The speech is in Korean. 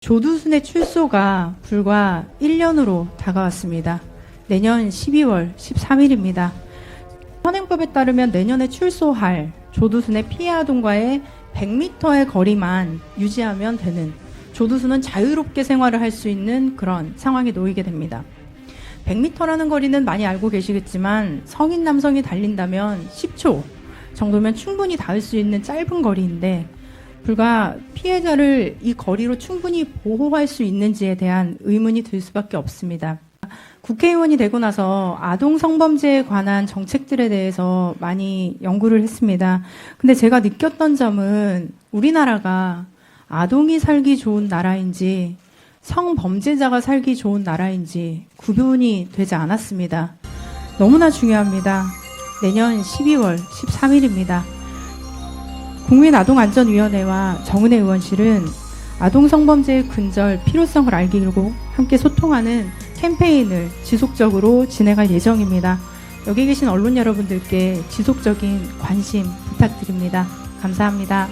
조두순의 출소가 불과 1년으로 다가왔습니다. 내년 12월 13일입니다. 현행법에 따르면 내년에 출소할 조두순의 피해 아동과의 100m의 거리만 유지하면 되는 조두순은 자유롭게 생활을 할 수 있는 그런 상황에 놓이게 됩니다. 100m라는 거리는 많이 알고 계시겠지만 성인 남성이 달린다면 10초 정도면 충분히 닿을 수 있는 짧은 거리인데 불과 피해자를 이 거리로 충분히 보호할 수 있는지에 대한 의문이 들 수밖에 없습니다. 국회의원이 되고 나서 아동 성범죄에 관한 정책들에 대해서 많이 연구를 했습니다. 근데 제가 느꼈던 점은 우리나라가 아동이 살기 좋은 나라인지 성범죄자가 살기 좋은 나라인지 구분이 되지 않았습니다. 너무나 중요합니다. 내년 12월 13일입니다. 국민아동안전위원회와 정은혜 의원실은 아동 성범죄의 근절 필요성을 알리고 함께 소통하는 캠페인을 지속적으로 진행할 예정입니다. 여기 계신 언론 여러분들께 지속적인 관심 부탁드립니다. 감사합니다.